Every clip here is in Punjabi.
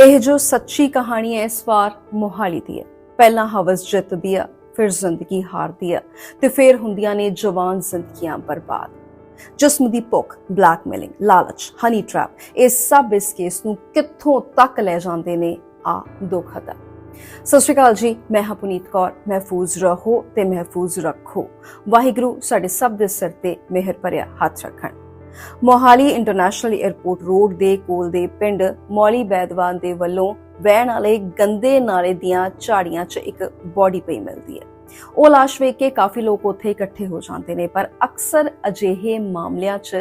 ਇਹ ਜੋ ਸੱਚੀ ਕਹਾਣੀ ਹੈ, ਇਸ ਵਾਰ ਮੋਹਾਲੀ ਦੀ ਹੈ। ਪਹਿਲਾਂ ਹਵਸ ਜਿੱਤਦੀ ਆ, ਫਿਰ ਜ਼ਿੰਦਗੀ ਹਾਰਦੀ ਆ ਤੇ ਫਿਰ ਹੁੰਦੀਆਂ ਨੇ ਜਵਾਨ ਜ਼ਿੰਦਗੀਆਂ ਬਰਬਾਦ। ਜਿਸਮ ਦੀ ਭੁੱਖ ਬਲੈਕਮੇਲਿੰਗ ਲਾਲਚ ਹਨੀ ਟ੍ਰੈਪ ਇਹ ਸਭ ਇਸ ਕੇਸ ਨੂੰ ਕਿੱਥੋਂ ਤੱਕ ਲੈ ਜਾਂਦੇ ਨੇ ਆ ਦੁਖਦ ਹੈ ਸਤਿ ਸ਼੍ਰੀ ਅਕਾਲ ਜੀ, ਮੈਂ ਹਾਂ ਪੁਨੀਤ ਕੌਰ, ਮਹਿਫੂਜ਼ ਰਹੋ ਤੇ ਮਹਿਫੂਜ਼ ਰੱਖੋ। ਵਾਹਿਗੁਰੂ ਸਾਡੇ ਸਭ ਦੇ ਸਿਰ ਤੇ ਮਿਹਰ ਭਰਿਆ ਹੱਥ ਰੱਖਣ। ਮੋਹਾਲੀ ਇੰਟਰਨੈਸ਼ਨਲ 에ਅਰਪੋਰਟ ਰੋਡ ਦੇ ਕੋਲ ਦੇ ਪਿੰਡ ਮੌਲੀ ਬੈਦਵਾਨ ਦੇ ਵੱਲੋਂ ਵਹਿਣ ਵਾਲੇ ਗੰਦੇ ਨਾਲੇ ਦੀਆਂ ਝਾੜੀਆਂ 'ਚ ਇੱਕ ਬੋਡੀ ਪਈ ਮਿਲਦੀ ਹੈ। ਉਹ ਲਾਸ਼ ਵੇਖ ਕੇ ਕਾਫੀ ਲੋਕ ਉੱਥੇ ਇਕੱਠੇ ਹੋ ਜਾਂਦੇ ਨੇ, ਪਰ ਅਕਸਰ ਅਜਿਹੇ ਮਾਮਲਿਆਂ 'ਚ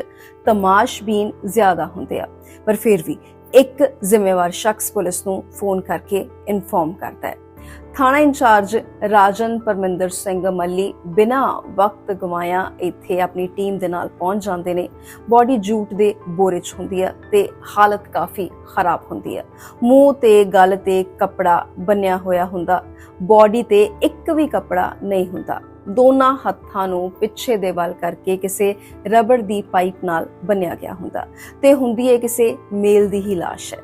ਤਮਾਸ਼ਬੀਨ ਜ਼ਿਆਦਾ ਹੁੰਦੇ ਆ। ਪਰ ਫਿਰ ਵੀ ਇੱਕ ਜ਼ਿੰਮੇਵਾਰ ਸ਼ਖਸ ਪੁਲਿਸ ਨੂੰ ਫੋਨ ਕਰਕੇ ਇਨਫੋਰਮ ਕਰਦਾ ਹੈ। ਥਾਣਾ ਇੰਚਾਰਜ ਰਾਜਨ ਪਰਮਿੰਦਰ ਸਿੰਘ ਮੱਲੀ ਬਿਨਾ ਵਕਤ ਗਵਾਇਆ ਇੱਥੇ ਆਪਣੀ ਟੀਮ ਦੇ ਨਾਲ ਪਹੁੰਚ ਜਾਂਦੇ ਨੇ। ਬਾਡੀ ਜੂਟ ਦੇ ਬੋਰੇ 'ਚ ਹੁੰਦੀ ਹੈ ਤੇ ਹਾਲਤ ਕਾਫੀ ਖਰਾਬ ਹੁੰਦੀ ਹੈ। ਮੂੰਹ ਤੇ, ਗਲ ਤੇ ਕੱਪੜਾ ਬੰਨਿਆ ਹੋਇਆ ਹੁੰਦਾ। ਬਾਡੀ ਤੇ ਇੱਕ ਵੀ ਕੱਪੜਾ ਨਹੀਂ ਹੁੰਦਾ। ਦੋਨਾਂ ਹੱਥਾਂ ਨੂੰ ਪਿੱਛੇ ਦੇ ਵੱਲ ਕਰਕੇ ਕਿਸੇ ਰਬੜ ਦੀ ਪਾਈਪ ਨਾਲ ਬੰਨਿਆ ਗਿਆ ਹੁੰਦਾ। ਤੇ ਹੁੰਦੀ ਹੈ ਕਿਸੇ ਮੇਲ ਦੀ ਹੀ ਲਾਸ਼ ਹੈ।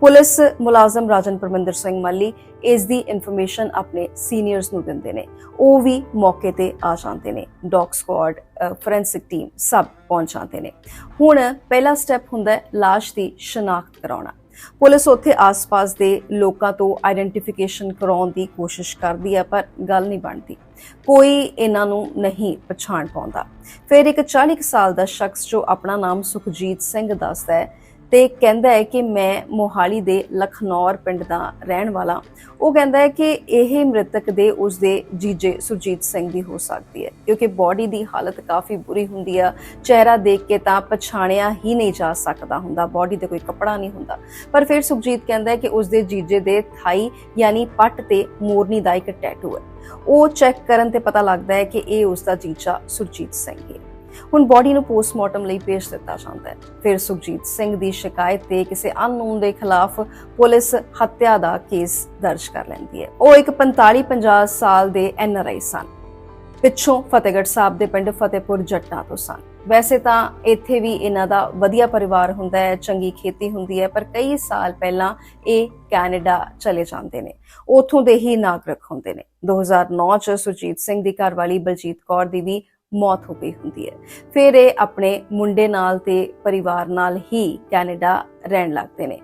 ਪੁਲਿਸ ਮੁਲਾਜ਼ਮ ਰਾਜਨ ਪਰਮਿੰਦਰ ਸਿੰਘ ਮੱਲੀ ਇਸ ਦੀ ਇਨਫੋਰਮੇਸ਼ਨ ਆਪਣੇ ਸੀਨੀਅਰਸ ਨੂੰ ਦਿੰਦੇ ਨੇ। ਉਹ ਵੀ ਮੌਕੇ ਤੇ ਆ ਜਾਂਦੇ ਨੇ। ਡੌਗ ਸਕੁਆਡ ਫੋਰੈਂਸਿਕ ਟੀਮ ਸਭ ਪਹੁੰਚ ਜਾਂਦੇ ਨੇ। ਹੁਣ ਪਹਿਲਾ ਸਟੈਪ ਹੁੰਦਾ ਹੈ ਲਾਸ਼ ਦੀ ਸ਼ਨਾਖਤ ਕਰਾਉਣਾ। ਪੁਲਿਸ ਉੱਥੇ ਆਸ-ਪਾਸ ਦੇ ਲੋਕਾਂ ਤੋਂ ਆਇਡੈਂਟੀਫਿਕੇਸ਼ਨ ਕਰਾਉਣ ਦੀ ਕੋਸ਼ਿਸ਼ ਕਰਦੀ ਹੈ, ਪਰ ਗੱਲ ਨਹੀਂ ਬਣਦੀ। ਕੋਈ ਇਹਨਾਂ ਨੂੰ ਨਹੀਂ ਪਛਾਣ ਪਾਉਂਦਾ। ਫਿਰ ਇੱਕ 40 ਕੁ ਸਾਲ ਦਾ ਸ਼ਖਸ ਜੋ ਆਪਣਾ ਨਾਮ ਸੁਖਜੀਤ ਸਿੰਘ ਦੱਸਦਾ ਹੈ ਤੇ ਕਹਿੰਦਾ ਹੈ ਕਿ ਮੈਂ ਮੋਹਾਲੀ ਦੇ ਲਖਨੌਰ ਪਿੰਡ ਦਾ ਰਹਿਣ ਵਾਲਾ ਉਹ ਕਹਿੰਦਾ ਹੈ ਕਿ ਇਹ ਮ੍ਰਿਤਕ ਦੇ ਉਸ ਦੇ ਜੀਜੇ ਸੁਰਜੀਤ ਸਿੰਘ ਦੀ ਹੋ ਸਕਦੀ ਹੈ, ਕਿਉਂਕਿ ਬਾਡੀ ਦੀ ਹਾਲਤ ਕਾਫੀ ਬੁਰੀ ਹੁੰਦੀ ਆ। ਚਿਹਰਾ ਦੇਖ ਕੇ ਤਾਂ ਪਛਾਣਿਆ ਹੀ ਨਹੀਂ ਜਾ ਸਕਦਾ ਹੁੰਦਾ ਬਾਡੀ ਤੇ ਕੋਈ ਕੱਪੜਾ ਨਹੀਂ ਹੁੰਦਾ। ਪਰ ਫਿਰ ਸੁਖਜੀਤ ਕਹਿੰਦਾ ਹੈ ਕਿ ਉਸ ਦੇ ਜੀਜੇ ਦੇ ਥਾਈ ਯਾਨੀ ਪੱਟ ਤੇ ਮੋਰਨੀ ਦਾ ਇੱਕ ਟੈਟੂ ਹੈ। ਉਹ ਚੈੱਕ ਕਰਨ ਤੇ ਪਤਾ ਲੱਗਦਾ ਹੈ ਕਿ ਇਹ ਉਸ ਦਾ ਜੀਜਾ ਸੁਰਜੀਤ ਸਿੰਘ ਹੈ। ਹੁਣ ਬਾਡੀ ਨੂੰ ਪੋਸਟਮਾਰਟਮ ਲਈ ਭੇਜ ਦਿੱਤਾ ਜਾਂਦਾ ਹੈ। ਫਿਰ ਸੁਖਜੀਤ ਸਿੰਘ ਦੀ ਸ਼ਿਕਾਇਤ ਤੇ ਕਿਸੇ ਅਨਨੋਨ ਦੇ ਖਿਲਾਫ ਪੁਲਿਸ ਹੱਤਿਆ ਦਾ ਕੇਸ ਦਰਜ ਕਰ ਲੈਂਦੀ ਹੈ। ਉਹ ਇੱਕ 45-50 ਸਾਲ ਦੇ ਐਨਆਰਆਈ ਸਨ। ਪਿੱਛੋਂ ਫਤਿਹਗੜ੍ਹ ਸਾਹਿਬ ਦੇ ਪਿੰਡ ਫਤਿਹਪੁਰ, ਜੱਟਾਂ ਤੋਂ ਸਨ। ਵੈਸੇ ਤਾਂ ਇੱਥੇ ਵੀ ਇਹਨਾਂ ਦਾ ਵਧੀਆ ਪਰਿਵਾਰ ਹੁੰਦਾ ਹੈ, ਚੰਗੀ ਖੇਤੀ ਹੁੰਦੀ ਹੈ, ਪਰ ਕਈ ਸਾਲ ਪਹਿਲਾਂ ਇਹ ਕੈਨੇਡਾ ਚਲੇ ਜਾਂਦੇ ਨੇ। ਉਥੋਂ ਦੇ ਹੀ ਨਾਗਰਿਕ ਹੁੰਦੇ ਨੇ। 2009 ਚ ਸੁਰਜੀਤ ਸਿੰਘ ਦੀ ਘਰਵਾਲੀ ਬਲਜੀਤ ਕੌਰ ਦੀ ਵੀ ਮੌਤ ਹੋ ਗਈ ਹੁੰਦੀ ਹੈ। ਫਿਰ ਇਹ ਆਪਣੇ ਮੁੰਡੇ ਨਾਲ ਤੇ ਪਰਿਵਾਰ ਨਾਲ ਹੀ ਕੈਨੇਡਾ ਰਹਿਣ ਲੱਗਦੇ ਨੇ।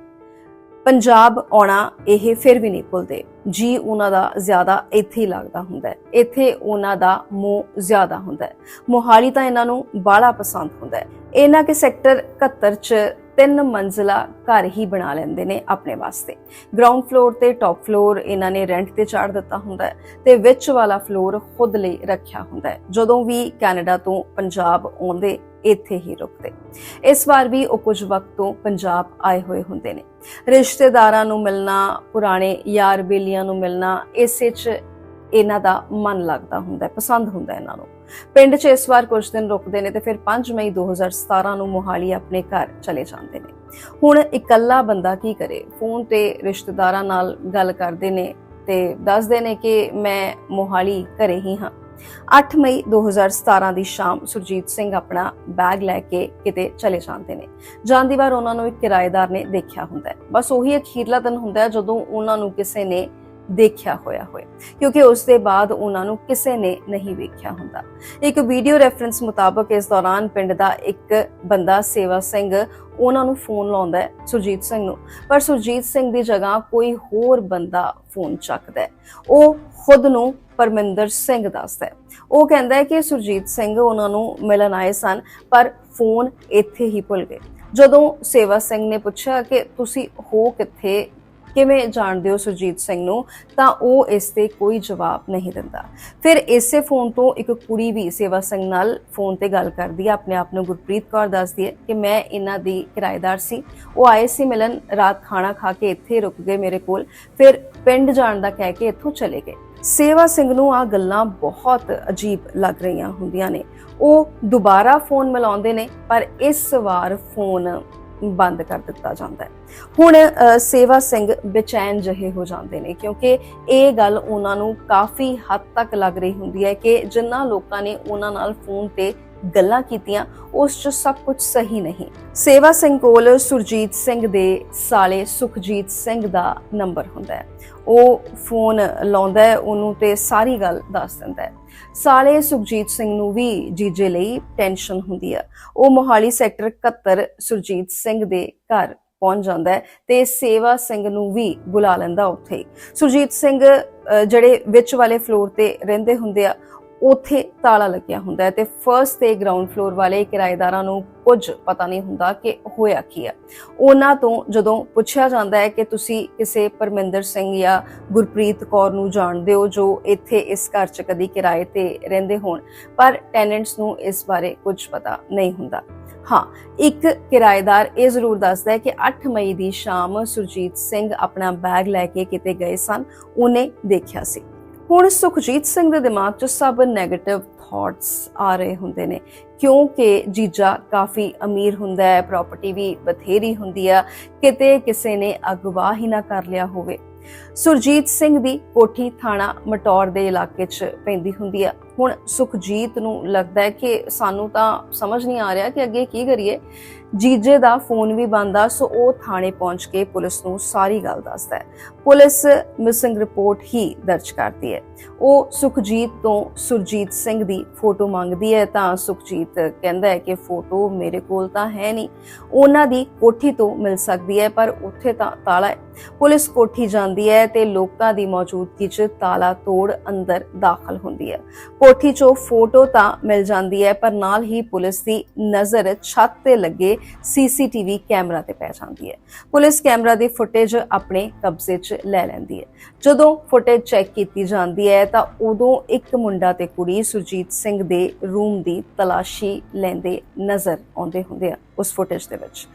ਪੰਜਾਬ ਆਉਣਾ ਇਹ ਫਿਰ ਵੀ ਨਹੀਂ ਭੁੱਲਦੇ। ਜੀ ਉਹਨਾਂ ਦਾ ਜ਼ਿਆਦਾ ਇੱਥੇ ਹੀ ਲੱਗਦਾ ਹੁੰਦਾ ਹੈ। ਇੱਥੇ ਉਹਨਾਂ ਦਾ ਮੋਹ ਜ਼ਿਆਦਾ ਹੁੰਦਾ ਹੈ। ਮੋਹਾਲੀ ਤਾਂ ਇਹਨਾਂ ਨੂੰ ਬਾਲਾ ਪਸੰਦ ਹੁੰਦਾ ਹੈ। ਇਹਨਾਂ ਕੇ ਸੈਕਟਰ 71 ਚ ਤਿੰਨ ਮੰਜ਼ਲਾ ਘਰ ਹੀ ਬਣਾ ਲੈਂਦੇ ਨੇ ਆਪਣੇ ਵਾਸਤੇ। ਗਰਾਊਂਡ ਫਲੋਰ ਤੇ ਟਾਪ ਫਲੋਰ ਇਹਨਾਂ ਨੇ ਰੈਂਟ ਤੇ ਚਾੜ ਦਿੱਤਾ ਹੁੰਦਾ ਹੈ ਤੇ ਵਿੱਚ ਵਾਲਾ ਫਲੋਰ ਖੁਦ ਲਈ ਰੱਖਿਆ ਹੁੰਦਾ ਹੈ, ਜਦੋਂ ਵੀ ਕੈਨੇਡਾ ਤੋਂ ਪੰਜਾਬ ਆਉਂਦੇ, ਇੱਥੇ ਹੀ ਰੁਕਦੇ। ਇਸ ਵਾਰ ਵੀ ਉਹ ਕੁਝ ਵਕਤ ਤੋਂ ਪੰਜਾਬ ਆਏ ਹੋਏ ਹੁੰਦੇ ਨੇ। ਰਿਸ਼ਤੇਦਾਰਾਂ ਨੂੰ ਮਿਲਣਾ, ਪੁਰਾਣੇ ਯਾਰ ਬੇਲੀਆਂ ਨੂੰ ਮਿਲਣਾ, ਇਸੇ 'ਚ ਇਹਨਾਂ ਦਾ ਮਨ ਲੱਗਦਾ ਹੁੰਦਾ ਹੈ, ਪਸੰਦ ਹੁੰਦਾ ਹੈ ਇਹਨਾਂ ਨੂੰ। ਪਿੰਡ 'ਚ ਇਸ ਵਾਰ ਕੁਝ ਦਿਨ ਰੁਕਦੇ ਨੇ ਤੇ ਫਿਰ 5 ਮਈ 2017 ਨੂੰ ਮੋਹਾਲੀ ਆਪਣੇ ਘਰ ਚਲੇ ਜਾਂਦੇ ਨੇ। ਹੁਣ ਇਕੱਲਾ ਬੰਦਾ ਕੀ ਕਰੇ? ਫੋਨ ਤੇ ਰਿਸ਼ਤੇਦਾਰਾਂ ਨਾਲ ਗੱਲ ਕਰਦੇ ਨੇ ਤੇ ਦੱਸਦੇ ਨੇ ਕਿ ਮੈਂ ਮੋਹਾਲੀ ਘਰੇ ਹੀ ਹਾਂ। 8 ਮਈ 2017 ਦੀ ਸ਼ਾਮ ਸੁਰਜੀਤ ਸਿੰਘ ਆਪਣਾ ਬੈਗ ਲੈ ਕੇ ਕਿਤੇ ਚਲੇ ਜਾਂਦੇ ਨੇ। ਜਾਂਦੀ ਵਾਰ ਉਹਨਾਂ ਨੂੰ ਇੱਕ ਕਿਰਾਏਦਾਰ ਨੇ ਦੇਖਿਆ ਹੁੰਦਾ ਹੈ। ਬਸ ਉਹੀ ਅਖੀਰਲਾ ਦਿਨ ਹੁੰਦਾ ਹੈ ਜਦੋਂ ਉਹਨਾਂ ਨੂੰ ਕਿਸੇ ਨੇ ਦੇਖਿਆ ਹੋਇਆ ਹੋਏ ਕਿਉਂਕਿ ਉਸ ਦੇ ਬਾਅਦ ਉਹਨਾਂ ਨੂੰ ਕਿਸੇ ਨੇ ਨਹੀਂ ਵੇਖਿਆ ਹੁੰਦਾ। ਇੱਕ ਵੀਡੀਓ ਰੈਫਰੈਂਸ ਮੁਤਾਬਕ ਇਸ ਦੌਰਾਨ ਪਿੰਡ ਦਾ ਇੱਕ ਬੰਦਾ ਸੇਵਾ ਸਿੰਘ ਉਹਨਾਂ ਨੂੰ ਫੋਨ ਲਾਉਂਦਾ ਹੈ, ਸੁਰਜੀਤ ਸਿੰਘ ਨੂੰ। ਪਰ ਸੁਰਜੀਤ ਸਿੰਘ ਦੀ ਜਗ੍ਹਾ ਕੋਈ ਹੋਰ ਬੰਦਾ ਫੋਨ ਚੱਕਦਾ ਹੈ। ਉਹ ਖੁਦ ਨੂੰ ਪਰਮਿੰਦਰ ਸਿੰਘ ਦੱਸਦਾ ਹੈ। ਉਹ ਕਹਿੰਦਾ ਹੈ ਕਿ ਸੁਰਜੀਤ ਸਿੰਘ ਉਹਨਾਂ ਨੂੰ ਮਿਲਣ ਆਏ ਸਨ, ਪਰ ਫੋਨ ਇੱਥੇ ਹੀ ਭੁੱਲ ਗਏ। ਜਦੋਂ ਸੇਵਾ ਸਿੰਘ ਨੇ ਪੁੱਛਿਆ ਕਿ ਤੁਸੀਂ ਹੋ ਕਿੱਥੇ ਕਿਵੇਂ ਜਾਣਦੇ ਹੋ ਸੁਰਜੀਤ ਸਿੰਘ ਨੂੰ, ਤਾਂ ਉਹ ਇਸ ਤੇ ਕੋਈ ਜਵਾਬ ਨਹੀਂ ਦਿੰਦਾ। ਫਿਰ ਇਸੇ ਫੋਨ ਤੋਂ ਇੱਕ ਕੁੜੀ ਵੀ ਸੇਵਾ ਸਿੰਘ ਨਾਲ ਫੋਨ ਤੇ ਗੱਲ ਕਰਦੀ ਹੈ, ਆਪਣੇ ਆਪ ਨੂੰ ਗੁਰਪ੍ਰੀਤ ਕੌਰ ਦੱਸਦੀ ਹੈ ਕਿ ਮੈਂ ਇਹਨਾਂ ਦੀ ਕਿਰਾਏਦਾਰ ਸੀ। ਉਹ ਆਏ ਸੀ ਮਿਲਣ, ਰਾਤ ਖਾਣਾ ਖਾ ਕੇ ਇੱਥੇ ਰੁਕ ਗਏ ਮੇਰੇ ਕੋਲ, ਫਿਰ ਪਿੰਡ ਜਾਣ ਦਾ ਕਹਿ ਕੇ ਇੱਥੋਂ ਚਲੇ ਗਏ। ਸੇਵਾ ਸਿੰਘ ਨੂੰ ਆ ਗੱਲਾਂ ਬਹੁਤ ਅਜੀਬ ਲੱਗ ਰਹੀਆਂ ਹੁੰਦੀਆਂ ਨੇ। ਉਹ ਦੁਬਾਰਾ ਫੋਨ ਮਿਲਾਉਂਦੇ ਨੇ, ਪਰ ਇਸ ਵਾਰ ਫੋਨ ਬੰਦ ਕਰ ਦਿੱਤਾ ਜਾਂਦਾ ਹੈ। ਹੁਣ ਸੇਵਾ ਸਿੰਘ ਬੇਚੈਨ ਜਹੇ ਹੋ ਜਾਂਦੇ ਨੇ ਕਿਉਂਕਿ ਇਹ ਗੱਲ ਉਹਨਾਂ ਨੂੰ ਕਾਫੀ ਹੱਦ ਤੱਕ ਲੱਗ ਰਹੀ ਹੁੰਦੀ ਹੈ ਕਿ ਜਿੰਨਾ ਲੋਕਾਂ ਨੇ ਉਹਨਾਂ ਨਾਲ ਫੋਨ ਤੇ ਗੱਲਾਂ ਕੀਤੀਆਂ, ਉਸ 'ਚ ਸਭ ਕੁਝ ਸਹੀ ਨਹੀਂ। ਸੇਵਾ ਸਿੰਘ ਕੋਲ ਸੁਰਜੀਤ ਸਿੰਘ ਦੇ ਸਾਲੇ ਸੁਖਜੀਤ ਸਿੰਘ ਦਾ ਨੰਬਰ ਹੁੰਦਾ ਹੈ। ਉਹ ਫੋਨ ਲਾਉਂਦਾ ਹੈ, ਉਹਨੂੰ ਤੇ ਸਾਰੀ ਗੱਲ ਦੱਸ ਦਿੰਦਾ ਹੈ। ਸਾਲੇ ਸੁਖਜੀਤ ਸਿੰਘ ਨੂੰ ਵੀ ਜੀਜੇ ਲਈ ਟੈਨਸ਼ਨ ਹੁੰਦੀ ਹੈ ਉਹ ਮੋਹਾਲੀ ਸੈਕਟਰ 71 ਸੁਰਜੀਤ ਸਿੰਘ ਦੇ ਘਰ ਪਹੁੰਚ ਜਾਂਦਾ ਹੈ ਤੇ ਸੇਵਾ ਸਿੰਘ ਨੂੰ ਵੀ ਬੁਲਾ ਲੈਂਦਾ ਉੱਥੇ। ਸੁਰਜੀਤ ਸਿੰਘ ਜਿਹੜੇ ਵਿੱਚ ਵਾਲੇ ਫਲੋਰ ਤੇ ਰਹਿੰਦੇ ਹੁੰਦੇ ਆ ਉੱਥੇ ਤਾਲਾ ਲੱਗਿਆ ਹੁੰਦਾ ਹੈ ਤੇ ਫਰਸਟ ਤੇ ਗਰਾਊਂਡ ਫਲੋਰ ਵਾਲੇ ਕਿਰਾਏਦਾਰਾਂ ਨੂੰ ਕੁਝ ਪਤਾ ਨਹੀਂ ਹੁੰਦਾ ਕਿ ਹੋਇਆ ਕੀ ਹੈ ਉਹਨਾਂ ਤੋਂ ਜਦੋਂ ਪੁੱਛਿਆ ਜਾਂਦਾ ਹੈ ਕਿ ਤੁਸੀਂ ਕਿਸੇ ਪਰਮਿੰਦਰ ਸਿੰਘ ਜਾਂ ਗੁਰਪ੍ਰੀਤ ਕੌਰ ਨੂੰ ਜਾਣਦੇ ਹੋ ਜੋ ਇੱਥੇ ਇਸ ਘਰ 'ਚ ਕਦੀ ਕਿਰਾਏ ਤੇ ਰਹਿੰਦੇ ਹੋਣ, ਪਰ ਟੈਨੈਂਟਸ ਨੂੰ ਇਸ ਬਾਰੇ ਕੁਝ ਪਤਾ ਨਹੀਂ ਹੁੰਦਾ। ਹਾਂ, ਇੱਕ ਕਿਰਾਏਦਾਰ ਇਹ ਜ਼ਰੂਰ ਦੱਸਦਾ ਹੈ ਕਿ 8 ਮਈ ਦੀ ਸ਼ਾਮ ਸੁਰਜੀਤ ਸਿੰਘ ਆਪਣਾ ਬੈਗ ਲੈ ਕੇ ਕਿਤੇ ਗਏ ਸਨ, ਉਹਨੇ ਦੇਖਿਆ ਸੀ। ਹੁਣ ਸੁਖਜੀਤ ਸਿੰਘ ਦੇ ਦਿਮਾਗ 'ਚ ਸਭ 네ਗੇਟਿਵ ਥਾਟਸ ਆ ਰਹੇ ਹੁੰਦੇ ਨੇ। ਕਿਉਂਕਿ ਜੀਜਾ ਕਾਫੀ ਅਮੀਰ ਹੁੰਦਾ ਹੈ ਪ੍ਰਾਪਰਟੀ ਵੀ ਬਥੇਰੀ ਹੁੰਦੀ ਆ, ਕਿਤੇ ਕਿਸੇ ਨੇ ਅਗਵਾ ਹੀ ਨਾ ਕਰ ਲਿਆ ਹੋਵੇ। ਸੁਰਜੀਤ ਸਿੰਘ ਦੀ ਕੋਠੀ ਥਾਣਾ ਮਟੌਰ ਦੇ ਇਲਾਕੇ 'ਚ ਪੈਂਦੀ ਹੁੰਦੀ ਆ। ਹੁਣ ਸੁਖਜੀਤ ਨੂੰ ਲੱਗਦਾ ਹੈ ਕਿ ਸਾਨੂੰ ਤਾਂ ਸਮਝ ਨਹੀਂ ਆ ਰਿਹਾ ਕਿ ਅੱਗੇ ਕੀ ਕਰੀਏ। ਜੀਜੇ ਦਾ ਫੋਨ ਵੀ ਬੰਦ ਸੋ ਉਹ ਥਾਣੇ ਪਹੁੰਚ ਕੇ ਪੁਲਿਸ ਨੂੰ ਸਾਰੀ ਗੱਲ ਦੱਸਦਾ ਹੈ। ਪੁਲਿਸ ਮਿਸਿੰਗ ਰਿਪੋਰਟ ਹੀ ਦਰਜ ਕਰਦੀ ਹੈ। ਉਹ ਸੁਖਜੀਤ ਤੋਂ ਸੁਰਜੀਤ ਸਿੰਘ ਦੀ ਫੋਟੋ ਮੰਗਦੀ ਹੈ ਤਾਂ ਸੁਖਜੀਤ ਕਹਿੰਦਾ ਹੈ ਕਿ ਫੋਟੋ ਮੇਰੇ ਕੋਲ ਤਾਂ ਹੈ ਨਹੀਂ। ਉਹਨਾਂ ਦੀ ਕੋਠੀ ਤੋਂ ਮਿਲ ਸਕਦੀ ਹੈ, ਪਰ ਉੱਥੇ ਤਾਂ ਤਾਲਾ ਹੈ। ਪੁਲਿਸ ਕੋਠੀ ਜਾਂਦੀ ਹੈ ਤੇ ਲੋਕਾਂ ਦੀ ਮੌਜੂਦਗੀ 'ਚ ਤਾਲਾ ਤੋੜ ਅੰਦਰ ਦਾਖਲ ਹੁੰਦੀ ਹੈ। ਕੋਠੀ 'ਚੋਂ ਫੋਟੋ ਤਾਂ ਮਿਲ ਜਾਂਦੀ ਹੈ, ਪਰ ਨਾਲ ਹੀ ਪੁਲਿਸ ਦੀ ਨਜ਼ਰ ਛੱਤ ਤੇ ਲੱਗੇ ਸੀਸੀਟੀਵੀ ਕੈਮਰਾ ਤੇ ਪੈ ਜਾਂਦੀ ਹੈ। ਪੁਲਿਸ ਕੈਮਰਾ ਦੀ ਫੁਟੇਜ ਆਪਣੇ ਕਬਜ਼ੇ 'ਚ ਲੈ ਲੈਂਦੀ ਹੈ। ਜਦੋਂ ਫੁਟੇਜ ਚੈੱਕ ਕੀਤੀ ਜਾਂਦੀ ਹੈ, ਤਾਂ ਉਦੋਂ ਇੱਕ ਮੁੰਡਾ ਤੇ ਕੁੜੀ ਸੁਰਜੀਤ ਸਿੰਘ ਦੇ ਰੂਮ ਦੀ ਤਲਾਸ਼ੀ ਲੈਂਦੇ ਨਜ਼ਰ ਆਉਂਦੇ ਹੁੰਦੇ ਆ, ਉਸ ਫੁਟੇਜ ਦੇ ਵਿੱਚ।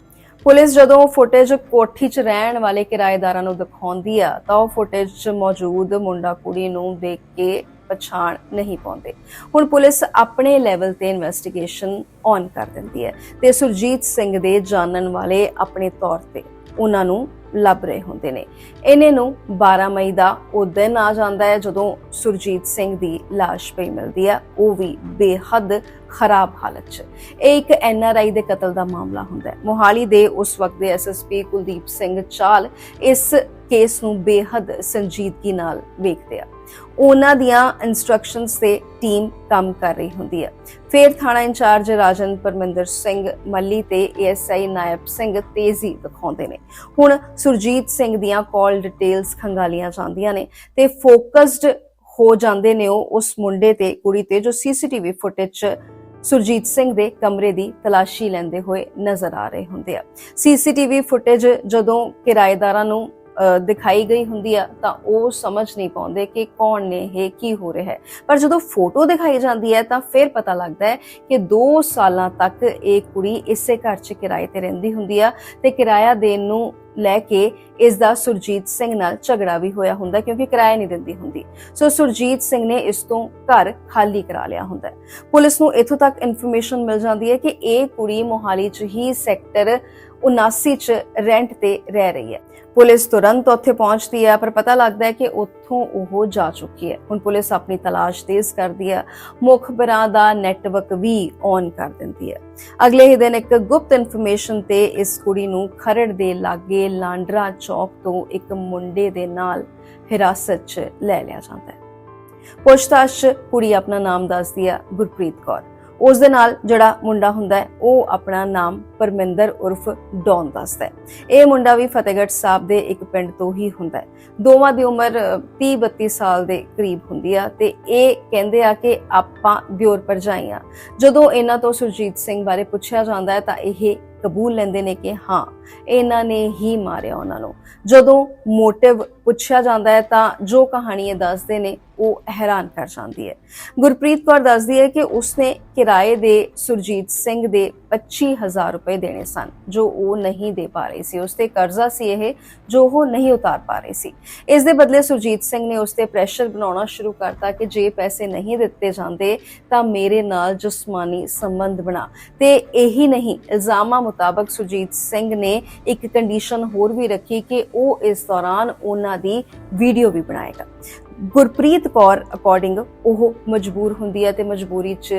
ਪੁਲਿਸ ਜਦੋਂ ਫੁਟੇਜ ਕੋਠੀ 'ਚ ਰਹਿਣ ਵਾਲੇ ਕਿਰਾਏਦਾਰਾਂ ਨੂੰ ਦਿਖਾਉਂਦੀ ਆ, ਤਾਂ ਉਹ ਫੁਟੇਜ 'ਚ ਮੌਜੂਦ ਮੁੰਡਾ ਕੁੜੀ ਨੂੰ ਦੇਖ ਕੇ ਪਛਾਣ ਨਹੀਂ ਪਾਉਂਦੇ। ਹੁਣ ਪੁਲਿਸ ਆਪਣੇ ਲੈਵਲ ਤੇ ਇਨਵੈਸਟੀਗੇਸ਼ਨ ਔਨ ਕਰ ਦਿੰਦੀ ਹੈ ਤੇ ਸੁਰਜੀਤ ਸਿੰਘ ਦੇ ਜਾਣਨ ਵਾਲੇ ਆਪਣੇ ਤੌਰ ਤੇ ਉਹਨਾਂ ਨੂੰ ਲੱਭ ਰਹੇ ਹੁੰਦੇ ਨੇ। ਇਹਨੇ ਨੂੰ 12 ਮਈ ਦਾ ਉਹ ਦਿਨ ਆ ਜਾਂਦਾ ਹੈ ਜਦੋਂ ਸੁਰਜੀਤ ਸਿੰਘ ਦੀ ਲਾਸ਼ ਪਈ ਮਿਲਦੀ ਹੈ। ਉਹ ਵੀ ਬੇਹੱਦ ਖਰਾਬ ਹਾਲਤ 'ਚ। ਇਹ ਇੱਕ ਐਨਆਰਆਈ ਦੇ ਕਤਲ ਦਾ ਮਾਮਲਾ ਹੁੰਦਾ ਹੈ। ਮੋਹਾਲੀ ਦੇ ਉਸ ਵਕਤ ਦੇ ਐਸਐਸਪੀ ਕੁਲਦੀਪ ਸਿੰਘ ਚਾਲ ਇਸ ਕੇਸ ਨੂੰ ਬੇਹੱਦ ਸੰਜੀਦਗੀ ਨਾਲ ਵੇਖਦੇ ਆ। ਉਹਨਾਂ ਦੀਆਂ ਇਨਸਟਰਕਸ਼ਨਸ ਤੇ ਟੀਮ ਕੰਮ ਕਰ ਰਹੀ ਹੁੰਦੀ ਹੈ। ਫਿਰ ਥਾਣਾ ਇੰਚਾਰਜ ਰਾਜਨ ਪਰਮਿੰਦਰ ਸਿੰਘ ਮੱਲੀ ਤੇ ਏਐਸਆਈ ਨਾਇਬ ਸਿੰਘ ਤੇਜ਼ੀ ਦਿਖਾਉਂਦੇ ਨੇ। ਹੁਣ ਸੁਰਜੀਤ ਸਿੰਘ ਦੀਆਂ ਕਾਲ ਡਿਟੇਲਸ ਖੰਗਾਲੀਆਂ ਜਾਂਦੀਆਂ ਨੇ ਤੇ ਫੋਕਸਡ ਹੋ ਜਾਂਦੇ ਨੇ ਉਹ ਉਸ ਮੁੰਡੇ ਤੇ, ਕੁੜੀ ਤੇ ਜੋ ਸੀਸੀਟੀਵੀ ਫੁਟੇਜ 'ਚ ਸੁਰਜੀਤ ਸਿੰਘ ਦੇ ਕਮਰੇ ਦੀ ਤਲਾਸ਼ੀ ਲੈਂਦੇ ਹੋਏ ਨਜ਼ਰ ਆ ਰਹੇ ਹੁੰਦੇ ਆ। ਸੀਸੀਟੀਵੀ ਫੁਟੇਜ ਜਦੋਂ ਕਿਰਾਏਦਾਰਾਂ ਨੂੰ ਦਿਖਾਈ ਗਈ ਹੁੰਦੀ ਆ, ਤਾਂ ਉਹ ਸਮਝ ਨਹੀਂ ਪਾਉਂਦੇ ਕਿ ਕੌਣ ਨੇ ਇਹ ਕੀ ਹੋ ਰਿਹਾ ਹੈ। ਪਰ ਜਦੋਂ ਫੋਟੋ ਦਿਖਾਈ ਜਾਂਦੀ ਹੈ, ਤਾਂ ਫਿਰ ਪਤਾ ਲੱਗਦਾ ਹੈ ਕਿ 2 ਸਾਲਾਂ ਤੱਕ ਇਹ ਕੁੜੀ ਇਸੇ ਘਰ 'ਚ ਕਿਰਾਏ ਤੇ ਰਹਿੰਦੀ ਹੁੰਦੀ ਆ ਤੇ ਕਿਰਾਇਆ ਦੇਣ ਨੂੰ ਲੈ ਕੇ ਇਸ ਦਾ ਸੁਰਜੀਤ ਸਿੰਘ ਨਾਲ ਝਗੜਾ ਵੀ ਹੋਇਆ ਹੁੰਦਾ, ਕਿਉਂਕਿ ਕਿਰਾਇਆ ਨਹੀਂ ਦਿੰਦੀ ਹੁੰਦੀ। ਸੋ ਸੁਰਜੀਤ ਸਿੰਘ ਨੇ ਇਸ ਤੋਂ ਘਰ ਖਾਲੀ ਕਰਾ ਲਿਆ ਹੁੰਦਾ ਪੁਲਿਸ ਨੂੰ ਇਥੋਂ ਤੱਕ ਇਨਫੋਰਮੇਸ਼ਨ ਮਿਲ ਜਾਂਦੀ ਹੈ ਕਿ ਇਹ ਕੁੜੀ ਮੋਹਾਲੀ 'ਚ ਹੀ ਸੈਕਟਰ 79 'ਚ ਰੈਂਟ ਤੇ ਰਹਿ ਰਹੀ ਹੈ। ਪੁਲਿਸ ਤੁਰੰਤ ਉੱਥੇ ਪਹੁੰਚਦੀ ਹੈ, ਪਰ ਪਤਾ ਲੱਗਦਾ ਹੈ ਕਿ ਉੱਥੋਂ ਉਹ ਜਾ ਚੁੱਕੀ ਹੈ। ਹੁਣ ਪੁਲਿਸ ਆਪਣੀ ਤਲਾਸ਼ ਤੇਜ਼ ਕਰਦੀ ਹੈ। ਮੁਖਬਰਾਂ ਦਾ ਨੈਟਵਰਕ ਵੀ ਔਨ ਕਰ ਦਿੰਦੀ ਹੈ। ਅਗਲੇ ਹੀ ਦਿਨ ਇੱਕ ਗੁਪਤ ਇਨਫੋਰਮੇਸ਼ਨ ਤੇ ਇਸ ਕੁੜੀ ਨੂੰ ਖਰੜ ਦੇ ਲਾਗੇ ਲਾਂਡਰਾ ਚੌਕ ਤੋਂ ਇੱਕ ਮੁੰਡੇ ਦੇ ਨਾਲ ਹਿਰਾਸਤ 'ਚ ਲੈ ਲਿਆ ਜਾਂਦਾ ਹੈ। ਪੁੱਛਤਾਛ ਕੁੜੀ ਆਪਣਾ ਨਾਮ ਦੱਸਦੀ ਹੈ ਗੁਰਪ੍ਰੀਤ ਕੌਰ। ਉਸ ਦੇ ਨਾਲ ਜਿਹੜਾ ਮੁੰਡਾ ਹੁੰਦਾ ਹੈ, ਉਹ ਆਪਣਾ ਨਾਮ ਪਰਮਿੰਦਰ ਉਰਫ ਡੌਨ ਦੱਸਦਾ ਹੈ। ਇਹ ਮੁੰਡਾ ਵੀ ਫਤਿਹਗੜ੍ਹ ਸਾਹਿਬ ਦੇ ਇੱਕ ਪਿੰਡ ਤੋਂ ਹੀ ਹੁੰਦਾ ਹੈ। ਦੋਵਾਂ ਦੀ ਉਮਰ 30 32 ਸਾਲ ਦੇ ਕਰੀਬ ਹੁੰਦੀ ਆ ਤੇ ਇਹ ਕਹਿੰਦੇ ਆ ਕਿ ਆਪਾਂ ਦਿਓਰ ਭਰਜਾਈ ਆ ਜਦੋਂ ਇਹਨਾਂ ਤੋਂ ਸੁਰਜੀਤ ਸਿੰਘ ਬਾਰੇ ਪੁੱਛਿਆ ਜਾਂਦਾ ਹੈ ਤਾਂ ਇਹ ਕਬੂਲ ਲੈਂਦੇ ਨੇ ਕਿ ਹਾਂ ਇਹਨਾਂ ਨੇ ਹੀ ਮਾਰਿਆ ਉਹਨਾਂ ਨੂੰ। ਜਦੋਂ ਮੋਟਿਵ ਪੁੱਛਿਆ ਜਾਂਦਾ ਹੈ ਤਾਂ ਜੋ ਕਹਾਣੀ ਇਹ ਦੱਸਦੇ ਨੇ, ਉਹ ਹੈਰਾਨ ਕਰ ਜਾਂਦੀ ਹੈ। ਗੁਰਪ੍ਰੀਤ ਕੌਰ ਦੱਸਦੀ ਹੈ ਕਿ ਉਸਨੇ ਕਿਰਾਏ ਦੇ ਸੁਰਜੀਤ ਸਿੰਘ ਦੇ 25000 ਰੁਪਏ ਦੇਣੇ ਸਨ, ਜੋ ਉਹ ਨਹੀਂ ਦੇ ਪਾ ਰਹੀ ਸੀ। ਉਸ ਕਰਜ਼ਾ ਸੀ ਇਹ, ਜੋ ਉਹ ਨਹੀਂ ਉਤਾਰ ਪਾ ਰਹੀ ਸੀ। ਇਸ ਦੇ ਬਦਲੇ ਸੁਰਜੀਤ ਸਿੰਘ ਨੇ ਉਸ ਪ੍ਰੈਸ਼ਰ ਬਣਾਉਣਾ ਸ਼ੁਰੂ ਕਰਤਾ ਕਿ ਜੇ ਪੈਸੇ ਨਹੀਂ ਦਿੱਤੇ ਜਾਂਦੇ ਤਾਂ ਮੇਰੇ ਨਾਲ ਜਿਸਮਾਨੀ ਸੰਬੰਧ ਬਣਾ। ਤੇ ਇਹੀ ਨਹੀਂ, ਇਲਜ਼ਾਮਾਂ ਮੁਤਾਬਕ ਸੁਰਜੀਤ ਸਿੰਘ ਨੇ ਇੱਕ ਕੰਡੀਸ਼ਨ ਹੋਰ ਵੀ ਰੱਖੀ ਕਿ ਉਹ ਇਸ ਦੌਰਾਨ ਉਹਨਾਂ ਦੀ ਵੀਡੀਓ ਵੀ ਬਣਾਏਗਾ। ਗੁਰਪ੍ਰੀਤ ਕੌਰ ਅਕੋਰਡਿੰਗ ਉਹ ਮਜਬੂਰ ਹੁੰਦੀ ਹੈ ਤੇ ਮਜਬੂਰੀ 'ਚ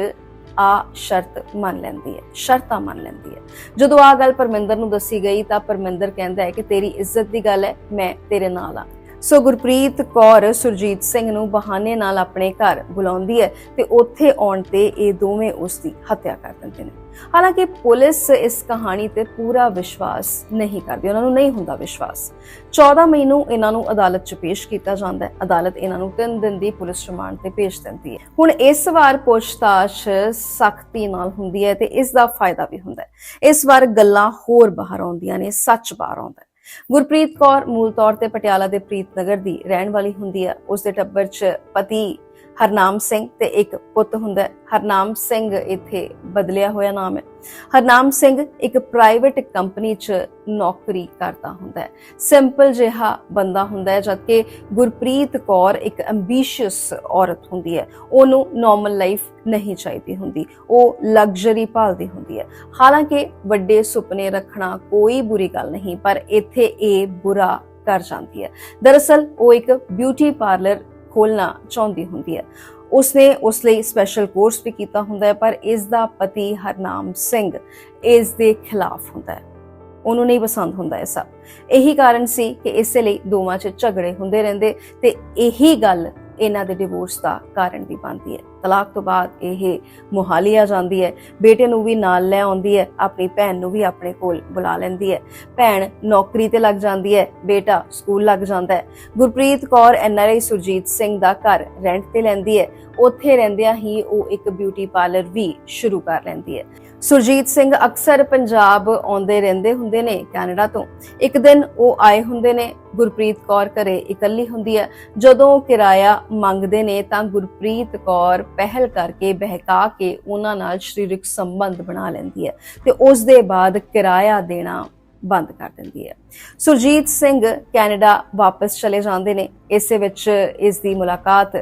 ਆ ਸ਼ਰਤ ਮੰਨ ਲੈਂਦੀ ਹੈ, ਸ਼ਰਤਾਂ ਮੰਨ ਲੈਂਦੀ ਹੈ। ਜਦੋਂ ਆ ਗੱਲ ਪਰਮਿੰਦਰ ਨੂੰ ਦੱਸੀ ਗਈ ਤਾਂ ਪਰਮਿੰਦਰ ਕਹਿੰਦਾ ਹੈ ਕਿ ਤੇਰੀ ਇੱਜ਼ਤ ਦੀ ਗੱਲ ਹੈ, ਮੈਂ ਤੇਰੇ ਨਾਲ ਆ ਸੋ ਗੁਰਪ੍ਰੀਤ ਕੌਰ ਸੁਰਜੀਤ ਸਿੰਘ ਨੂੰ ਬਹਾਨੇ ਨਾਲ ਆਪਣੇ ਘਰ ਬੁਲਾਉਂਦੀ ਹੈ ਤੇ ਉੱਥੇ ਆਉਣ ਤੇ ਇਹ ਦੋਵੇਂ ਉਸ ਦੀ ਹੱਤਿਆ ਕਰ ਦਿੰਦੇ ਨੇ। ਹਾਲਾਂਕਿ ਪੁਲਿਸ ਇਸ ਕਹਾਣੀ ਤੇ ਪੂਰਾ ਵਿਸ਼ਵਾਸ ਨਹੀਂ ਕਰਦੀ, ਉਹਨਾਂ ਨੂੰ ਨਹੀਂ ਹੁੰਦਾ ਵਿਸ਼ਵਾਸ। 14 ਮਈ ਨੂੰ ਇਹਨਾਂ ਨੂੰ ਅਦਾਲਤ 'ਚ ਪੇਸ਼ ਕੀਤਾ ਜਾਂਦਾ ਹੈ। ਅਦਾਲਤ ਇਹਨਾਂ ਨੂੰ 3 ਦਿਨ ਦੀ ਪੁਲਿਸ ਰਿਮਾਂਡ ਤੇ ਭੇਜ ਦਿੰਦੀ ਹੈ। ਹੁਣ ਇਸ ਵਾਰ ਪੁੱਛਤਾਛ ਸਖਤੀ ਨਾਲ ਹੁੰਦੀ ਹੈ ਤੇ ਇਸ ਦਾ ਫਾਇਦਾ ਵੀ ਹੁੰਦਾ ਹੈ। ਇਸ ਵਾਰ ਗੱਲਾਂ ਹੋਰ ਬਾਹਰ ਆਉਂਦੀਆਂ ਨੇ, ਸੱਚ ਬਾਹਰ ਆਉਂਦਾ ਹੈ। ਗੁਰਪ੍ਰੀਤ ਕੌਰ ਮੂਲ ਤੌਰ ਤੇ ਪਟਿਆਲਾ ਦੇ ਪ੍ਰੀਤਨਗਰ ਦੀ ਰਹਿਣ ਵਾਲੀ ਹੁੰਦੀ ਹੈ। ਉਸ ਦੇ ਟੱਬਰ 'ਚ ਪਤੀ ਹਰਨਾਮ ਸਿੰਘ ਤੇ ਇੱਕ ਪੁੱਤ ਹੁੰਦਾ ਹਰਨਾਮ ਸਿੰਘ ਇੱਥੇ ਬਦਲਿਆ ਹੋਇਆ ਨਾਮ ਹੈ। ਹਰਨਾਮ ਸਿੰਘ ਇੱਕ ਪ੍ਰਾਈਵੇਟ ਕੰਪਨੀ 'ਚ ਨੌਕਰੀ ਕਰਦਾ ਹੁੰਦਾ ਹੈ। ਸਿੰਪਲ ਜਿਹਾ ਬੰਦਾ ਹੁੰਦਾ ਹੈ, ਜਦਕਿ ਗੁਰਪ੍ਰੀਤ ਕੌਰ ਇੱਕ ਐਂਬੀਸ਼ੀਅਸ ਔਰਤ ਹੁੰਦੀ ਹੈ। ਉਹਨੂੰ ਨਾਰਮਲ ਲਾਈਫ ਨਹੀਂ ਚਾਹੀਦੀ ਹੁੰਦੀ। ਉਹ ਲਗਜ਼ਰੀ ਭਾਲਦੀ ਹੁੰਦੀ ਹੈ। ਹਾਲਾਂਕਿ ਵੱਡੇ ਸੁਪਨੇ ਰੱਖਣਾ ਕੋਈ ਬੁਰੀ ਗੱਲ ਨਹੀਂ, ਪਰ ਇੱਥੇ ਇਹ ਬੁਰਾ ਕਰ ਜਾਂਦੀ ਹੈ। ਦਰਅਸਲ ਉਹ ਇੱਕ ਬਿਊਟੀ ਪਾਰਲਰ ਖੋਲਣਾ ਚਾਹੁੰਦੀ ਹੁੰਦੀ ਹੈ। ਉਸਨੇ ਉਸ ਲਈ ਸਪੈਸ਼ਲ ਕੋਰਸ ਵੀ ਕੀਤਾ ਹੁੰਦਾ ਹੈ, ਪਰ ਇਸ ਦਾ ਪਤੀ ਹਰਨਾਮ ਸਿੰਘ ਇਸ ਦੇ ਖਿਲਾਫ ਹੁੰਦਾ ਹੈ। ਉਹਨੂੰ ਨਹੀਂ ਪਸੰਦ ਹੁੰਦਾ ਇਹ ਸਭ। ਇਹੀ ਕਾਰਨ ਸੀ ਕਿ ਇਸੇ ਲਈ ਦੋਵਾਂ 'ਚ ਝਗੜੇ ਹੁੰਦੇ ਰਹਿੰਦੇ ਤੇ ਇਹੀ ਗੱਲ ਇਹਨਾਂ ਦੇ ਡਿਵੋਰਸ ਦਾ ਕਾਰਨ ਵੀ ਬਣਦੀ ਹੈ। ਤਲਾਕ ਤੋਂ ਬਾਅਦ ਇਹ ਮੁਹਾਲੀ ਆ ਜਾਂਦੀ ਹੈ। ਬੇਟੇ ਨੂੰ ਵੀ ਨਾਲ ਲੈ ਆਉਂਦੀ ਹੈ, ਆਪਣੀ ਭੈਣ ਨੂੰ ਵੀ ਆਪਣੇ ਕੋਲ ਬੁਲਾ ਲੈਂਦੀ ਹੈ। ਭੈਣ ਨੌਕਰੀ ਤੇ ਲੱਗ ਜਾਂਦੀ ਹੈ, ਬੇਟਾ ਸਕੂਲ ਲੱਗ ਜਾਂਦਾ ਹੈ। ਗੁਰਪ੍ਰੀਤ ਕੌਰ ਐਨਆਰਆਈ ਸੁਰਜੀਤ ਸਿੰਘ ਦਾ ਘਰ ਰੈਂਟ ਤੇ ਲੈਂਦੀ ਹੈ। ਉੱਥੇ ਰਹਿੰਦਿਆਂ ਹੀ ਉਹ ਇੱਕ ਬਿਊਟੀ ਪਾਰਲਰ ਵੀ ਸ਼ੁਰੂ ਕਰ ਲੈਂਦੀ ਹੈ। ਸੁਰਜੀਤ ਸਿੰਘ ਅਕਸਰ ਪੰਜਾਬ ਆਉਂਦੇ ਰਹਿੰਦੇ ਹੁੰਦੇ ਨੇ ਕੈਨੇਡਾ ਤੋਂ। ਇੱਕ ਦਿਨ ਉਹ ਆਏ ਹੁੰਦੇ ਨੇ, ਗੁਰਪ੍ਰੀਤ ਕੌਰ ਘਰੇ ਇਕੱਲੀ ਹੁੰਦੀ ਹੈ। ਜਦੋਂ ਕਿਰਾਇਆ ਮੰਗਦੇ ਨੇ ਤਾਂ ਗੁਰਪ੍ਰੀਤ ਕੌਰ ਪਹਿਲ ਕਰਕੇ, ਬਹਿਕਾ ਕੇ ਉਹਨਾਂ ਨਾਲ ਸਰੀਰਕ ਸੰਬੰਧ ਬਣਾ ਲੈਂਦੀ ਹੈ ਤੇ ਉਸ ਦੇ ਬਾਅਦ ਕਿਰਾਇਆ ਦੇਣਾ ਬੰਦ ਕਰ ਦਿੰਦੀ ਹੈ। ਸੁਰਜੀਤ ਸਿੰਘ ਕੈਨੇਡਾ ਵਾਪਸ ਚਲੇ ਜਾਂਦੇ ਨੇ। ਇਸੇ ਵਿੱਚ ਇਸ ਦੀ ਮੁਲਾਕਾਤ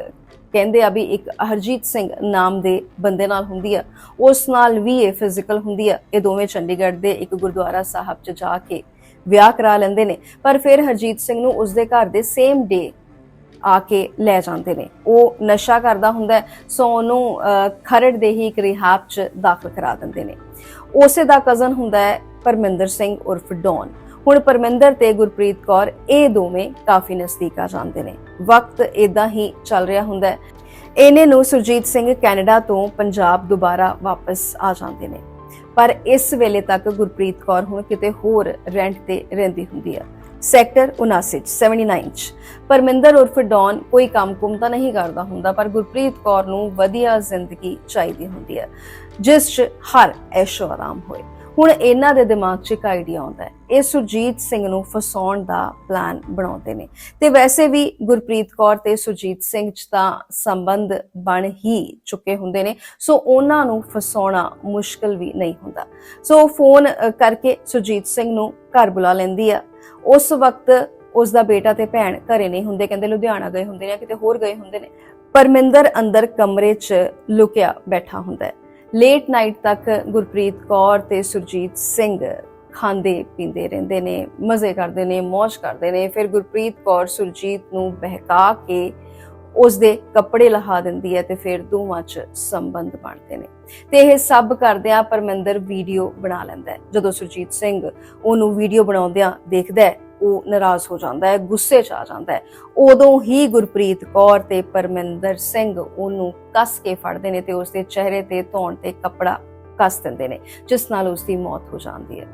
ਕਹਿੰਦੇ ਆ ਵੀ ਇੱਕ ਹਰਜੀਤ ਸਿੰਘ ਨਾਮ ਦੇ ਬੰਦੇ ਨਾਲ ਹੁੰਦੀ ਆ ਉਸ ਨਾਲ ਵੀ ਇਹ ਫਿਜ਼ੀਕਲ ਹੁੰਦੀ ਆ ਇਹ ਦੋਵੇਂ ਚੰਡੀਗੜ੍ਹ ਦੇ ਇੱਕ ਗੁਰਦੁਆਰਾ ਸਾਹਿਬ 'ਚ ਜਾ ਕੇ ਵਿਆਹ ਕਰਾ ਲੈਂਦੇ ਨੇ। ਪਰ ਫਿਰ ਹਰਜੀਤ ਸਿੰਘ ਨੂੰ ਉਸਦੇ ਘਰ ਦੇ ਸੇਮ ਡੇ ਆ ਕੇ ਲੈ ਜਾਂਦੇ ਨੇ। ਉਹ ਨਸ਼ਾ ਕਰਦਾ ਹੁੰਦਾ ਸੋ ਉਹਨੂੰ ਖਰੜ ਦੇ ਹੀ ਇੱਕ ਰਿਹਾਬ 'ਚ ਦਾਖਲ ਕਰਾ ਦਿੰਦੇ ਨੇ। ਉਸੇ ਦਾ ਕਜ਼ਨ ਹੁੰਦਾ ਹੈ ਪਰਮਿੰਦਰ ਸਿੰਘ ਉਰਫ ਡੌਨ। ਹੁਣ ਪਰਮਿੰਦਰ ਤੇ ਗੁਰਪ੍ਰੀਤ ਕੌਰ ਇਹ ਦੋਵੇਂ ਕਾਫੀ ਨਜ਼ਦੀਕ ਆ ਜਾਂਦੇ ਨੇ। ਵਕਤ ਇਦਾਂ ਹੀ ਚੱਲ ਰਿਹਾ ਹੁੰਦਾ ਹੈ। ਇਹਨੇ ਨੂੰ ਸੁਰਜੀਤ ਸਿੰਘ ਕੈਨੇਡਾ ਤੋਂ ਪੰਜਾਬ ਦੁਬਾਰਾ ਵਾਪਸ ਆ ਜਾਂਦੇ ਨੇ। ਪਰ ਇਸ ਵੇਲੇ ਤੱਕ ਗੁਰਪ੍ਰੀਤ ਕੌਰ ਹੁਣ ਕਿਤੇ ਹੋਰ ਰੈਂਟ ਤੇ ਰਹਿੰਦੀ ਹੁੰਦੀ ਹੈ। ਸੈਕਟਰ 79 ਚ 79 ਚ। ਪਰਮਿੰਦਰ ਉਰਫ ਡੌਨ ਕੋਈ ਕੰਮ-ਕੁਮ ਤਾਂ ਨਹੀਂ ਕਰਦਾ ਹੁੰਦਾ, ਪਰ ਗੁਰਪ੍ਰੀਤ ਕੌਰ ਨੂੰ ਵਧੀਆ ਜ਼ਿੰਦਗੀ ਚਾਹੀਦੀ ਹੁੰਦੀ ਹੈ, ਜਿਸ 'ਚ ਹਰ ਐਸ਼ੋ ਆਰਾਮ ਹੋਏ। ਹੁਣ ਇਹਨਾਂ ਦੇ ਦਿਮਾਗ 'ਚ ਇੱਕ ਆਈਡੀਆ ਆਉਂਦਾ ਹੈ। ਇਹ ਸੁਰਜੀਤ ਸਿੰਘ ਨੂੰ ਫਸਾਉਣ ਦਾ ਪਲਾਨ ਬਣਾਉਂਦੇ ਨੇ। ਤੇ ਵੈਸੇ ਵੀ ਗੁਰਪ੍ਰੀਤ ਕੌਰ ਤੇ ਸੁਰਜੀਤ ਸਿੰਘ 'ਚ ਤਾਂ ਸੰਬੰਧ ਬਣ ਹੀ ਚੁੱਕੇ ਹੁੰਦੇ ਨੇ। ਸੋ ਉਹਨਾਂ ਨੂੰ ਫਸਾਉਣਾ ਮੁਸ਼ਕਲ ਵੀ ਨਹੀਂ ਹੁੰਦਾ। ਸੋ ਫੋਨ ਕਰਕੇ ਸੁਰਜੀਤ ਸਿੰਘ ਨੂੰ ਘਰ ਬੁਲਾ ਲੈਂਦੀ ਆ। ਉਸ ਵਕਤ ਉਸ ਦਾ ਬੇਟਾ ਤੇ ਭੈਣ ਘਰੇ ਨਹੀਂ ਹੁੰਦੇ। ਕਹਿੰਦੇ ਲੁਧਿਆਣਾ ਗਏ ਹੁੰਦੇ ਨੇ ਜਾਂ ਕਿਤੇ ਹੋਰ ਗਏ ਹੁੰਦੇ ਨੇ। ਪਰਮਿੰਦਰ ਅੰਦਰ ਕਮਰੇ 'ਚ ਲੁਕਿਆ ਬੈਠਾ ਹੁੰਦਾ ਹੈ। ਲੇਟ ਨਾਈਟ ਤੱਕ ਗੁਰਪ੍ਰੀਤ ਕੌਰ ਤੇ ਸੁਰਜੀਤ ਸਿੰਘ ਖਾਂਦੇ ਪੀਂਦੇ ਰਹਿੰਦੇ ਨੇ, ਮਜ਼ੇ ਕਰਦੇ ਨੇ ਮौज ਕਰਦੇ ਨੇ। ਫਿਰ ਗੁਰਪ੍ਰੀਤ ਕੌਰ ਸੁਰਜੀਤ ਨੂੰ ਬਹਿਕਾ ਕੇ ਉਸ ਦੇ ਕੱਪੜੇ ਲਹਾ ਦਿੰਦੀ ਹੈ ਤੇ ਫਿਰ ਦੋਵਾਂ 'ਚ ਸੰਬੰਧ ਬਣਦੇ ਨੇ। ਤੇ ਇਹ ਸਭ ਕਰਦਿਆਂ ਪਰਮਿੰਦਰ ਵੀਡੀਓ ਬਣਾ ਲੈਂਦਾ ਹੈ। ਜਦੋਂ ਸੁਰਜੀਤ ਸਿੰਘ ਉਹਨੂੰ ਵੀਡੀਓ ਬਣਾਉਂਦਿਆਂ ਦੇਖਦਾ ਹੈ ਉਹ ਨਾਰਾਜ਼ ਹੋ ਜਾਂਦਾ ਹੈ, ਗੁੱਸੇ 'ਚ ਆ ਜਾਂਦਾ ਹੈ। ਉਦੋਂ ਹੀ ਗੁਰਪ੍ਰੀਤ ਕੌਰ ਤੇ ਪਰਮਿੰਦਰ ਸਿੰਘ ਉਹਨੂੰ ਕੱਸ ਕੇ ਫੜਦੇ ਨੇ ਤੇ ਉਸ ਚਿਹਰੇ ਤੇ ਧੌਣ ਤੇ ਕੱਪੜਾ ਕੱਸ ਦਿੰਦੇ ਨੇ, ਜਿਸ ਨਾਲ ਉਸਦੀ ਮੌਤ ਹੋ ਜਾਂਦੀ ਹੈ।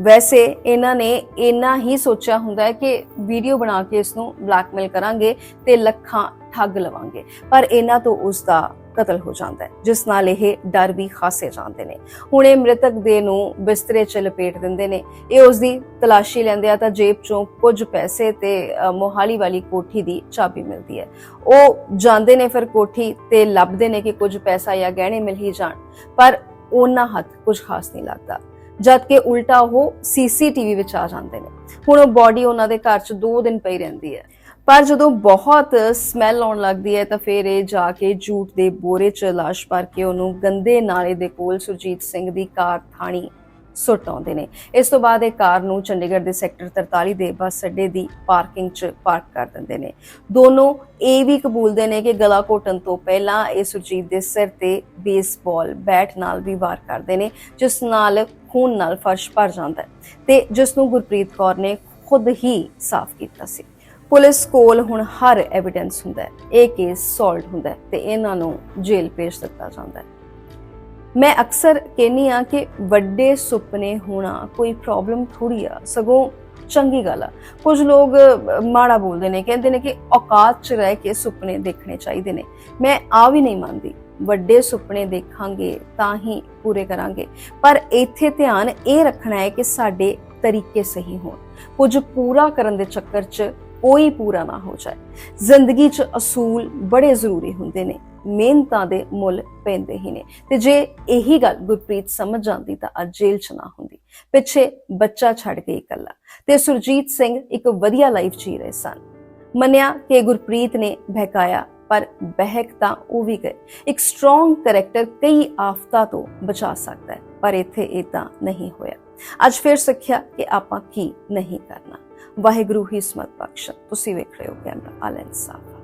ਵੈਸੇ ਇਹਨਾਂ ਨੇ ਇੰਨਾ ਹੀ ਸੋਚਿਆ ਹੁੰਦਾ ਹੈ ਕਿ ਵੀਡੀਓ ਬਣਾ ਕੇ ਇਸ ਨੂੰ ਬਲੈਕਮੇਲ ਕਰਾਂਗੇ ਤੇ ਲੱਖਾਂ ਠੱਗ ਲਵਾਂਗੇ, ਪਰ ਇਹਨਾਂ ਤੋਂ ਉਸ ਦਾ ਕਤਲ ਹੋ ਜਾਂਦਾ ਹੈ, ਜਿਸ ਨਾਲ ਇਹ ਡਰ ਵੀ ਖਾਸੇ ਜਾਂਦੇ ਨੇ। ਹੁਣ ਇਹ ਮ੍ਰਿਤਕ ਦੇ ਨੂੰ ਬਿਸਤਰੇ 'ਚ ਲਪੇਟ ਦਿੰਦੇ ਨੇ। ਇਹ ਉਸ ਦੀ ਤਲਾਸ਼ੀ ਲੈਂਦੇ ਆ ਤਾਂ ਜੇਬ 'ਚੋਂ ਕੁਝ ਪੈਸੇ ਤੇ ਮੋਹਾਲੀ ਵਾਲੀ ਕੋਠੀ ਦੀ ਚਾਬੀ ਮਿਲਦੀ ਹੈ। ਉਹ ਜਾਂਦੇ ਨੇ ਫਿਰ ਕੋਠੀ ਤੇ ਲੱਭਦੇ ਨੇ ਕਿ ਕੁਝ ਪੈਸਾ ਜਾਂ ਗਹਿਣੇ ਮਿਲ ਹੀ ਜਾਣ, ਪਰ ਉਹਨਾਂ ਹੱਥ ਕੁਝ ਖਾਸ ਨਹੀਂ ਲੱਗਦਾ। ਜਦ ਕਿ ਉਲਟਾ ਉਹ ਸੀਸੀਟੀਵੀ ਵਿੱਚ ਆ ਜਾਂਦੇ ਨੇ। ਹੁਣ ਉਹ ਬਾਡੀ ਉਹਨਾਂ ਦੇ ਘਰ 'ਚ 2 ਦਿਨ ਪਈ ਰਹਿੰਦੀ ਹੈ। ਪਰ ਜਦੋਂ ਬਹੁਤ ਸਮੈਲ ਆਉਣ ਲੱਗਦੀ ਹੈ ਤਾਂ ਫਿਰ ਇਹ ਜਾ ਕੇ ਜੂਟ ਦੇ ਬੋਰੇ 'ਚ ਲਾਸ਼ ਭਰ ਕੇ ਉਹਨੂੰ ਗੰਦੇ ਨਾਲੇ ਦੇ ਕੋਲ ਸੁਰਜੀਤ ਸਿੰਘ ਦੀ ਕਾਰ ਥਾਣੀ ਸੁੱਟ ਆਉਂਦੇ ਨੇ। ਇਸ ਤੋਂ ਬਾਅਦ ਇਹ ਕਾਰ ਨੂੰ ਚੰਡੀਗੜ੍ਹ ਦੇ ਸੈਕਟਰ 43 ਦੇ ਬੱਸ ਅੱਡੇ ਦੀ ਪਾਰਕਿੰਗ 'ਚ ਪਾਰਕ ਕਰ ਦਿੰਦੇ ਨੇ। ਦੋਨੋਂ ਇਹ ਵੀ ਕਬੂਲਦੇ ਨੇ ਕਿ ਗਲਾ ਘੋਟਣ ਤੋਂ ਪਹਿਲਾਂ ਇਹ ਸੁਰਜੀਤ ਦੇ ਸਿਰ ਤੇ ਬੇਸਬਾਲ ਬੈਟ ਨਾਲ ਵੀ ਵਾਰ ਕਰਦੇ ਨੇ, ਜਿਸ ਨਾਲ ਖੂਨ ਨਾਲ ਫਰਸ਼ ਭਰ ਜਾਂਦਾ ਹੈ ਤੇ ਜਿਸ ਨੂੰ ਗੁਰਪ੍ਰੀਤ ਕੌਰ ਨੇ ਖੁਦ ਹੀ ਸਾਫ਼ ਕੀਤਾ ਸੀ। ਪੁਲਿਸ ਕੋਲ ਹੁਣ ਹਰ ਐਵੀਡੈਂਸ ਹੁੰਦਾ ਹੈ। ਇਹ ਕੇਸ ਸੋਲਡ ਹੁੰਦਾ ਹੈ ਤੇ ਇਹਨਾਂ ਨੂੰ ਜੇਲ੍ਹ ਭੇਜ ਦਿੱਤਾ ਜਾਂਦਾ ਹੈ। ਮੈਂ ਅਕਸਰ ਕਹਿੰਨੀ ਆ ਕਿ ਵੱਡੇ ਸੁਪਨੇ ਹੋਣਾ ਕੋਈ ਪ੍ਰੋਬਲਮ ਥੋੜੀ ਆ, ਸਗੋਂ ਚੰਗੀ ਗੱਲ ਆ। ਕੁਝ ਲੋਕ ਮਾੜਾ ਬੋਲਦੇ ਨੇ, ਕਹਿੰਦੇ ਨੇ ਕਿ ਔਕਾਤ 'ਚ ਰਹਿ ਕੇ ਸੁਪਨੇ ਦੇਖਣੇ ਚਾਹੀਦੇ ਨੇ। ਮੈਂ ਆ ਵੀ ਨਹੀਂ ਮੰਨਦੀ। ਵੱਡੇ ਸੁਪਨੇ ਦੇਖਾਂਗੇ ਤਾਂ ਹੀ ਪੂਰੇ ਕਰਾਂਗੇ। ਪਰ ਇੱਥੇ ਧਿਆਨ ਇਹ ਰੱਖਣਾ ਹੈ ਕਿ ਸਾਡੇ ਤਰੀਕੇ ਸਹੀ ਹੋਣ। ਕੁਝ ਪੂਰਾ ਕਰਨ ਦੇ ਚੱਕਰ 'ਚ ਕੋਈ ਪੂਰਾ ਨਾ ਹੋ ਜਾਏ। ਜ਼ਿੰਦਗੀ 'ਚ ਅਸੂਲ ਬੜੇ ਜ਼ਰੂਰੀ ਹੁੰਦੇ ਨੇ, ਮਿਹਨਤਾਂ ਦੇ ਮੁੱਲ ਪੈਂਦੇ ਹੀ ਨੇ। ਤੇ ਜੇ ਇਹੀ ਗੱਲ ਗੁਰਪ੍ਰੀਤ ਸਮਝ ਜਾਂਦੀ ਤਾਂ ਅੱਜ ਜੇਲ੍ਹ 'ਚ ਨਾ ਹੁੰਦੀ। ਪਿੱਛੇ ਬੱਚਾ ਛੱਡ ਕੇ ਇਕੱਲਾ। ਤੇ ਸੁਰਜੀਤ ਸਿੰਘ ਇੱਕ ਵਧੀਆ ਲਾਈਫ ਜੀ ਰਹੇ ਸਨ। ਮੰਨਿਆ ਕਿ ਗੁਰਪ੍ਰੀਤ ਨੇ ਬਹਿਕਾਇਆ, ਪਰ ਬਹਿਕ ਤਾਂ ਉਹ ਵੀ ਗਏ। ਇੱਕ ਸਟਰੋਂਗ ਕੈਰੈਕਟਰ ਕਈ ਆਫਤਾਂ ਤੋਂ ਬਚਾ ਸਕਦਾ ਹੈ, ਪਰ ਇੱਥੇ ਇਦਾਂ ਨਹੀਂ ਹੋਇਆ। ਅੱਜ ਫਿਰ ਸਿੱਖਿਆ ਕਿ ਆਪਾਂ ਕੀ ਨਹੀਂ ਕਰਨਾ। ਵਾਹਿਗੁਰੂ ਹੀ ਸਮਤ ਬਖਸ਼ ਤੁਸੀਂ ਵੇਖ ਰਹੇ ਹੋ ਕੈਮਰਾ ਆਲ ਇਨਸਾਫ